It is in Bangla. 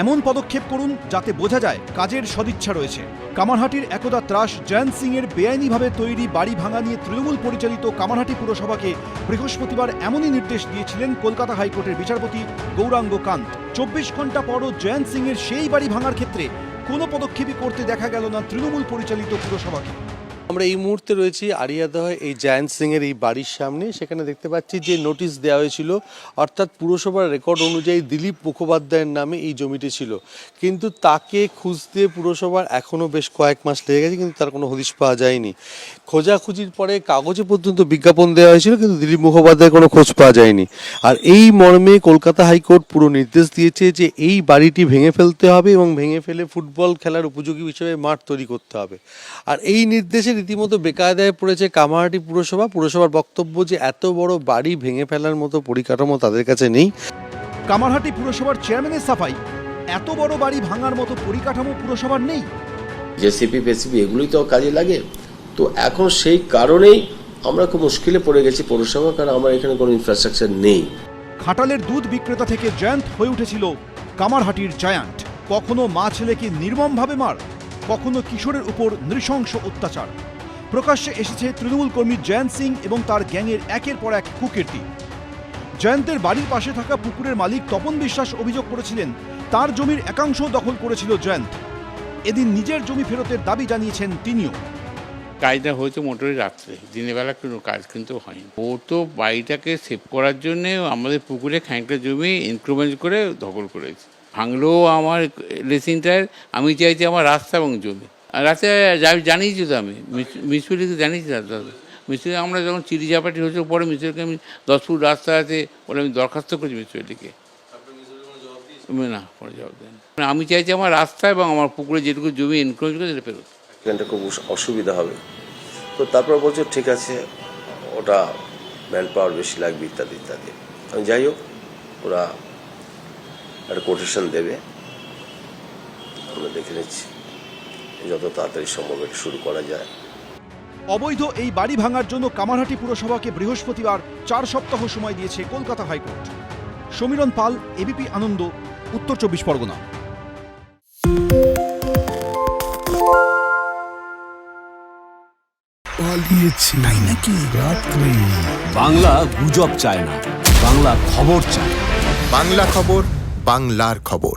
এমন পদক্ষেপ করুন যাতে বোঝা যায় কাজের সদিচ্ছা রয়েছে। কামারহাটির একদা ত্রাস জয়ন্ত সিং এর বেআইনিভাবে তৈরি বাড়ি ভাঙা নিয়ে তৃণমূল পরিচালিত কামারহাটি পুরসভাকে বৃহস্পতিবার এমনই নির্দেশ দিয়েছিলেন কলকাতা হাইকোর্টের বিচারপতি গৌরাঙ্গ কান্ত। চব্বিশ ঘণ্টা পরও জয়ন্ত সিং এর সেই বাড়ি ভাঙার ক্ষেত্রে কোনো পদক্ষেপই করতে দেখা গেল না তৃণমূল পরিচালিত পুরসভাকে। আমরা এই মুহূর্তে রয়েছি আরিয়াদহ, এই জায়ান্ট সিং এর এই বাড়ির সামনে। সেখানে দেখতে পাচ্ছি যে নোটিশ দেওয়া হয়েছিল, অর্থাৎ পুরসভার রেকর্ড অনুযায়ী দিলীপ মুখোপাধ্যায়ের নামে এই জমিটি ছিল। কিন্তু তাকে খুঁজতে পুরসভার এখনও বেশ কয়েক মাস লেগে গেছে, কিন্তু তার কোনো হদিশ পাওয়া যায়নি। খোঁজাখুঁজির পরে কাগজে পর্যন্ত বিজ্ঞাপন দেওয়া হয়েছিল, কিন্তু দিলীপ মুখোপাধ্যায়ের কোনো খোঁজ পাওয়া যায়নি। আর এই মর্মে কলকাতা হাইকোর্ট পুরো নির্দেশ দিয়েছে যে এই বাড়িটি ভেঙে ফেলতে হবে এবং ভেঙে ফেলে ফুটবল খেলার উপযোগী হিসেবে মাঠ তৈরি করতে হবে। আর এই নির্দেশে রীতিমতো বেকায়দায় পড়েছে কামারহাটি পুরসভা। পুরসভার বক্তব্য যে এত বড় বাড়ি ভেঙে ফেলার মতো পরিকাঠামো তাদের কাছে নেই। কামারহাটি পুরসভার চেয়ারম্যানের সাফাই এত বড় বাড়ি ভাঙার মতো পরিকাঠামো পুরসভার নেই। জেসিপি ফেসিপি এগুলোই তো কাজে লাগে। তো এখন সেই কারণেই আমরা খুব মুশকিলে পড়ে গেছি পৌরসভা কারণ আমার এখানে কোনো ইনফ্রাস্ট্রাকচার নেই। খাটালের দুধ বিক্রেতা থেকে জয়ন্ত হয়ে উঠেছিল কামারহাটির জায়ান্ট। কখনো মা ছেলেকে নির্মমভাবে মার কখনো কিশোরের উপর নৃশংস অত্যাচার। প্রকাশ্যে এসেছে তৃণমূল কর্মী জয়ন্ত সিং এবং তার গ্যাংয়ের একের পর এক কুকীর্তি জয়ন্তের বাড়ির পাশে থাকা পুকুরের মালিক তপন বিশ্বাস অভিযোগ করেছিলেন, তার জমির একাংশ দখল করেছিল জয়ন্ত। এদিন নিজের জমি ফেরতের দাবি জানিয়েছেন তিনিও। কাজটা হয়েছে মোটরে রাত্রে, দিনের বেলা কোনো কাজ কিন্তু হয়নি। ও তো বাড়িটাকে সেভ করার জন্য আমাদের পুকুরে খানিকটা জমি ইনক্রুমেন্ট করে দখল করেছে। ভাঙলেও আমার লেসিনটার আমি চাইছি আমার রাস্তা এবং জমি। যা- জানিয়েছি তো আমি। মিউনিসিপ্যালিটিকে জানিয়েছি রাস্তা মিউনিসিপ্যালিটি আমরা যখন চিড়ি চাপাটি হয়েছে পরে মিউনিসিপ্যালিটিকে আমি দশ ফুট রাস্তা আছে বলে আমি দরখাস্ত করেছি মিউনিসিপ্যালিটিকে না পরে জবাব দেন আমি চাইছি আমার রাস্তা এবং আমার পুকুরে যেটুকু জমি ইনক্রোচ করে সেটা ফেরত। এখানটা খুব অসুবিধা হবে। তো তারপর বলছো ঠিক আছে ওটা ম্যান পাওয়ার বেশি লাগবে ইত্যাদি ইত্যাদি। আমি যাই হোক ওরা একটা কোটেশন দেবে। আমরা দেখে নিচ্ছি। যত তাড়াতাড়ি সম্ভব এটা শুরু করা যায়। অবৈধ এই বাড়ি ভাঙার জন্য কামারহাটি পুরসভাকে বৃহস্পতিবার চার সপ্তাহ সময় দিয়েছে Kolkata high court. Samiran Pal ABP Ananda উত্তর চব্বিশ পরগনা। পালিয়েছি তাই নাকি রাত্রে বাংলা গুজব চায় না বাংলা খবর চায় বাংলা খবর বাংলার খবর।